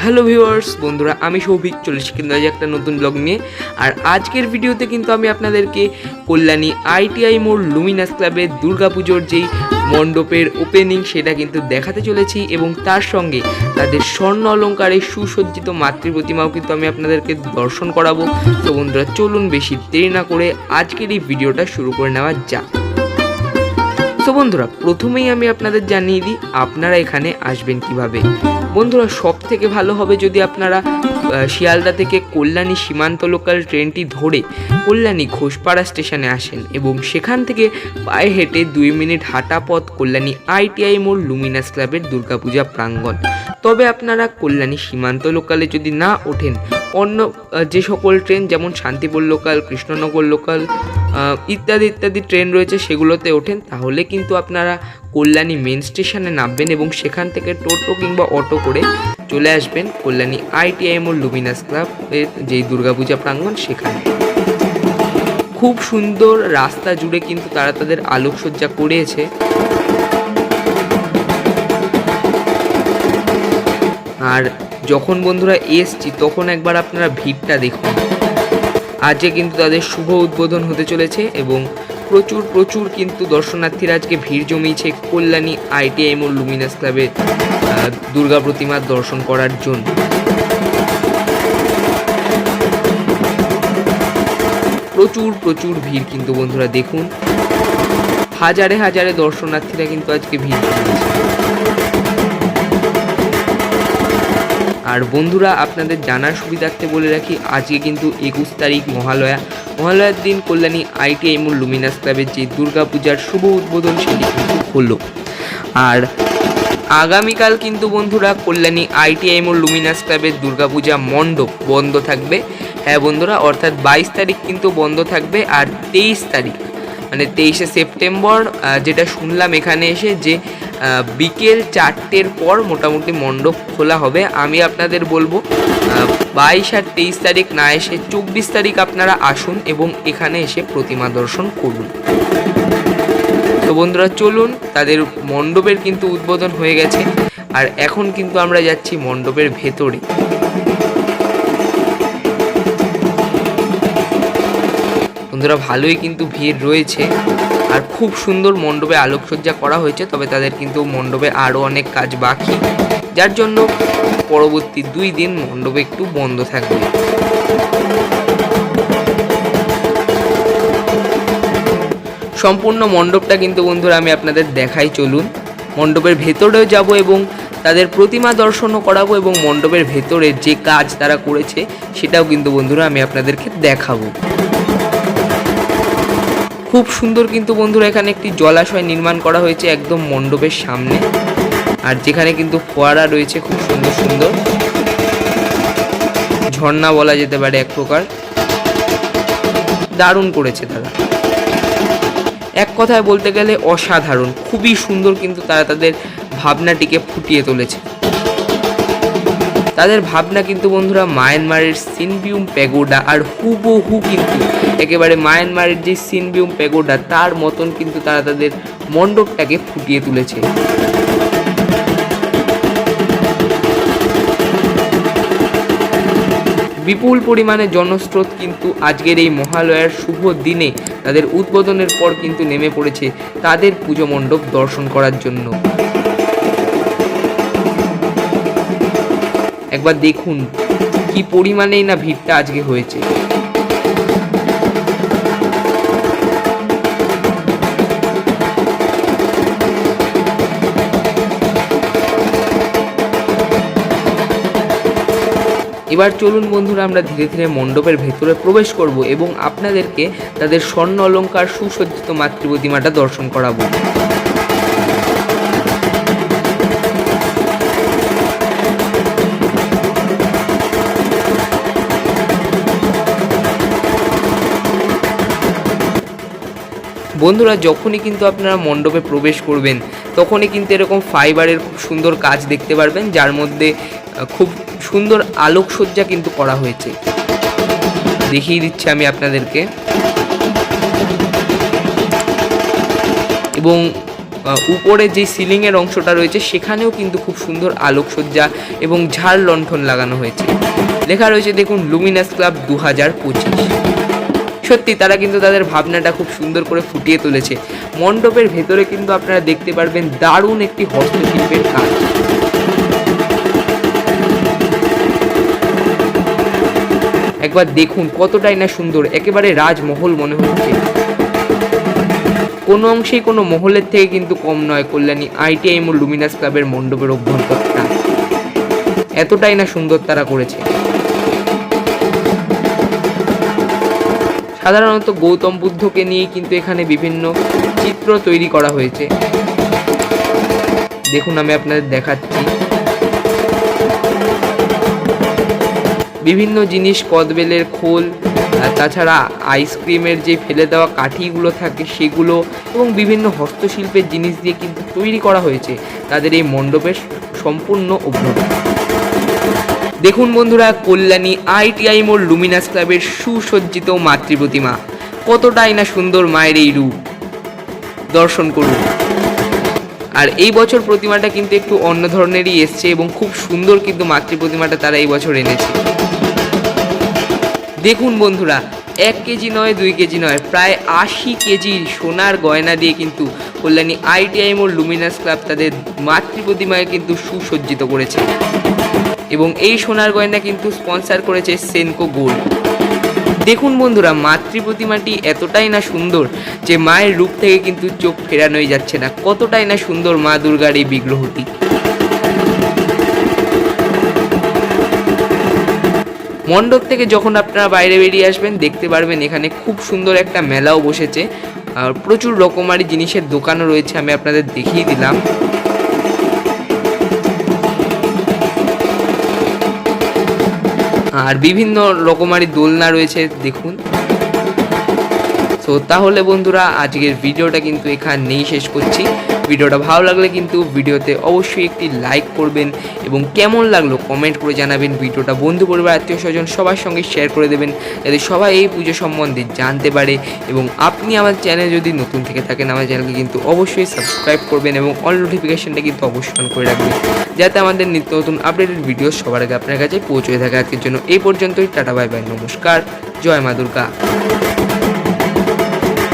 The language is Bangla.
হ্যালো ভিউয়ার্স, বন্ধুরা, আমি সৌভিক, চলে কিন্তু আজ একটা নতুন ব্লগ নিয়ে। আর আজকের ভিডিওতে কিন্তু আমি আপনাদেরকে কল্যাণী আইটিআই মোড় লুমিনাস ক্লাবের দুর্গাপুজোর যেই মণ্ডপের ওপেনিং সেটা কিন্তু দেখাতে চলেছি এবং তার সঙ্গে তাদের স্বর্ণ অলঙ্কারে সুসজ্জিত মাতৃ প্রতিমাও কিন্তু আমি আপনাদেরকে দর্শন করাবো। তো বন্ধুরা, চলুন বেশি দেরি না করে আজকের এই ভিডিওটা শুরু করে নেওয়া যাক। তো বন্ধুরা, প্রথমেই আমি আপনাদের জানিয়ে দিই, আপনারা এখানে আসবেন কীভাবে? বন্ধুরা সব থেকে ভালো হবে যদি আপনারা শিয়ালদা থেকে কল্যাণী সীমান্ত লোকাল ট্রেনটি ধরে কল্যাণী ঘোষপাড়া স্টেশনে আসেন এবং সেখান থেকে পায়ে হেঁটে দুই মিনিট হাঁটা পথ কল্যাণী আইটিআই মোড় লুমিনাস ক্লাবের দুর্গাপূজা প্রাঙ্গণ। তবে আপনারা কল্যাণী সীমান্ত লোকালে যদি না ওঠেন, অন্য যে সকল ট্রেন যেমন শান্তিপুর লোকাল, কৃষ্ণনগর লোকাল ইত্যাদি ইত্যাদি ট্রেন রয়েছে সেগুলোতে ওঠেন, তাহলে কিন্তু আপনারা কল্যাণী মেন স্টেশনে নামবেন এবং সেখান থেকে টোটো কিংবা অটো করে চলে আসবেন কল্যাণী আইটিআইএম ও লুমিনাস ক্লাবের যেই দুর্গাপূজা প্রাঙ্গণ সেখানে। খুব সুন্দর রাস্তা জুড়ে কিন্তু তারা তাদের আলোকসজ্জা করেছে আর যখন বন্ধুরা এসছি, তখন একবার আপনারা ভিড়টা দেখুন। আজকে কিন্তু তাদের শুভ উদ্বোধন হতে চলেছে এবং প্রচুর প্রচুর কিন্তু দর্শনার্থীরা আজকে ভিড় জমিয়েছে কল্যাণী আইটিআইএম ও লুমিনাস ক্লাবের দুর্গা প্রতিমার দর্শন করার জন্য। প্রচুর প্রচুর ভিড় কিন্তু বন্ধুরা দেখুন। হাজারে হাজারে দর্শনার্থীরা কিন্তু আজকে ভিড় জমিয়েছে। আর বন্ধুরা, আপনাদের জানার সুবিধার্থে বলে রাখি, আজকে কিন্তু একুশ তারিখ মহালয়া। মহালয়ার দিন কল্যাণী আইটিআই মূল লুমিনাস ক্লাবের যে দুর্গাপূজার শুভ উদ্বোধন সেটি কিন্তু হলো। আর আগামীকাল কিন্তু বন্ধুরা, কল্যাণী আইটিআই মোড় লুমিনাস ক্লাবের দুর্গাপূজা মণ্ডপ বন্ধ থাকবে। হ্যাঁ বন্ধুরা, অর্থাৎ বাইশ তারিখ কিন্তু বন্ধ থাকবে আর তেইশ তারিখ মানে তেইশে সেপ্টেম্বর যেটা শুনলাম এখানে এসে যে বিকেল চারটের পর মোটামুটি মণ্ডপ খোলা হবে। আমি আপনাদের বলব বাইশ আর তেইশ তারিখ না এসে চব্বিশ তারিখ আপনারা আসুন এবং এখানে এসে প্রতিমা দর্শন করুন। তো বন্ধুরা, চলুন, তাদের মণ্ডপের কিন্তু উদ্বোধন হয়ে গেছে। আর এখন কিন্তু আমরা যাচ্ছি মণ্ডপের ভেতরে। বন্ধুরা, ভালোই কিন্তু ভিড় রয়েছে। আর খুব সুন্দর মণ্ডপে আলোকসজ্জা করা হয়েছে, তবে তাদের কিন্তু মণ্ডপে আরও অনেক কাজ বাকি। যার জন্য পরবর্তী দুই দিন মণ্ডপে একটু বন্ধ থাকবে। সম্পূর্ণ মণ্ডপটা কিন্তু বন্ধুরা আমি আপনাদের দেখাই চলুন। মণ্ডপের ভেতরেও যাব এবং তাদের প্রতিমা দর্শনও করাবো এবং মণ্ডপের ভেতরে যে কাজ তারা করেছে, সেটাও কিন্তু বন্ধুরা আমি আপনাদেরকে দেখাবো। খুব সুন্দর কিন্তু বন্ধুরা এখানে একটি জলাশয় নির্মাণ করা হয়েছে একদম মণ্ডপের সামনে। আর যেখানে কিন্তু ফোয়ারা রয়েছে খুব সুন্দর সুন্দর। ঝর্ণা বলা যেতে পারে এক প্রকার। দারুণ করেছে তারা। এক কথায় বলতে গেলে অসাধারণ, খুবই সুন্দর কিন্তু তারা তাদের ভাবনাটিকে ফুটিয়ে তুলেছে। তাদের ভাবনা কিন্তু বন্ধুরা, মায়ানমারের সিনবিউম প্যাগোডা আর হুবহু কিন্তু একেবারে মায়ানমারের যে সিনবিউম প্যাগোডা, তার মতন কিন্তু তারা তাদের মণ্ডপটাকে ফুটিয়ে তুলেছে। বিপুল পরিমাণে জনস্রোত কিন্তু আজকের এই মহালয়ার শুভ দিনে তাদের উদ্বোধনের পর কিন্তু নেমে পড়েছে তাদের পুজো মণ্ডপ দর্শন করার জন্য। একবার দেখুন কি পরিমাণেই না ভিড়টা আজকে হয়েছে। এবার চলুন বন্ধুরা, আমরা ধীরে ধীরে মণ্ডপের ভেতরে প্রবেশ করব এবং আপনাদেরকে তাদের স্বর্ণ অলঙ্কার সুসজ্জিত মাতৃ প্রতিমাটা দর্শন করাবো। বন্ধুরা, যখনই কিন্তু আপনারা মণ্ডপে প্রবেশ করবেন, তখনই কিন্তু এরকম ফাইবারের খুব সুন্দর কাজ দেখতে পারবেন, যার মধ্যে খুব সুন্দর আলোকসজ্জা কিন্তু করা হয়েছে। দেখিয়ে দিচ্ছি আমি আপনাদেরকে। এবং উপরে যে সিলিংয়ের অংশটা রয়েছে, সেখানেও কিন্তু খুব সুন্দর আলোকসজ্জা এবং ঝাড় লণ্ঠন লাগানো হয়েছে। লেখা রয়েছে, দেখুন, লুমিনাস ক্লাব দু হাজার পঁচিশ। সত্যি তারা কিন্তু তাদের ভাবনাটা খুব সুন্দর করে ফুটিয়ে তুলেছে। মণ্ডপের ভেতরে কিন্তু আপনারা দেখতে পারবেন দারুণ একটি হস্তশিল্পের কাজ। একবার দেখুন কতটাই না সুন্দর, একেবারে রাজমহল মনে হচ্ছে। কোনো অংশেই কোনো মহলের থেকে কিন্তু কম নয় কল্যাণী, আইটিআই ও লুমিনাস ক্লাবের মণ্ডপের অভ্যন্তরটা। এতটাই না সুন্দর তারা করেছে। সাধারণত গৌতম বুদ্ধকে নিয়ে কিন্তু এখানে বিভিন্ন চিত্র তৈরি করা হয়েছে। দেখুন, আমি আপনাদের দেখাচ্ছি। বিভিন্ন জিনিস, কদবেলের খোল তাছাড়া আইসক্রিমের যে ফেলে দেওয়া কাঠিগুলো থাকে সেগুলো এবং বিভিন্ন হস্তশিল্পের জিনিস দিয়ে কিন্তু তৈরি করা হয়েছে। তাদের এই মণ্ডপের সম্পূর্ণ অভ্যন্তর দেখুন বন্ধুরা কল্যাণী আইটিআই মোড় লুমিনাস ক্লাবের সুসজ্জিত মাতৃ প্রতিমা। কতটাই না সুন্দর মায়ের এই রূপ। দর্শন করুন। আর এই বছর প্রতিমাটা কিন্তু একটু অন্য ধরনেরই এসছে এবং খুব সুন্দর কিন্তু মাতৃ প্রতিমাটা তারা এই বছর এনেছে। দেখুন বন্ধুরা, এক কেজি নয়, দুই কেজি নয়, প্রায় আশি কেজি সোনার গয়না দিয়ে কিন্তু কল্যাণী আইটিআই মোড় লুমিনাস ক্লাব তাদের মাতৃ প্রতিমায় কিন্তু সুসজ্জিত করেছে। এবং এই সোনার গয়না কিন্তু স্পন্সার করেছে সেনকো গোল্ড দেখুন বন্ধুরা মাতৃ প্রতিমাটি এতটাই না সুন্দর যে মায়ের রূপ থেকে কিন্তু চোখ ফেরানোই যাচ্ছে না। কতটাই না সুন্দর মা দুর্গার এই বিগ্রহটি। মণ্ডপ থেকে যখন আপনারা বাইরে বেরিয়ে আসবেন, দেখতে পারবেন এখানে খুব সুন্দর একটা মেলাও বসেছে। আর প্রচুর রকমারি জিনিসের দোকানও রয়েছে, আমি আপনাদের দেখিয়ে দিলাম। আর বিভিন্ন রকমারি দোলনা রয়েছে দেখুন। তো তাহলে বন্ধুরা, আজকের ভিডিওটা কিন্তু এখানেই শেষ করছি। ভিডিওটা ভালো লাগলে কিন্তু ভিডিওতে অবশ্যই একটি লাইক করবেন এবং কেমন লাগল কমেন্ট করে জানাবেন। ভিডিওটা বন্ধু পরিবার, আত্মীয় স্বজন সবার সঙ্গে শেয়ার করে দেবেন যাতে সবাই এই পুজো সম্বন্ধে জানতে পারে এবং আপনি আমার চ্যানেল যদি নতুন থেকে থাকেন, আমার চ্যানেলকে কিন্তু অবশ্যই সাবস্ক্রাইব করবেন এবং অল নোটিফিকেশনটা কিন্তু অবশ্যই অন করে রাখবেন। যাতে আমাদের নিত্য নতুন আপডেটেড ভিডিও সবার আগে আপনার কাছে পৌঁছে থাকে। আজকের জন্য এই পর্যন্তই, টাটা বাই বাই নমস্কার, জয় মা দুর্গা।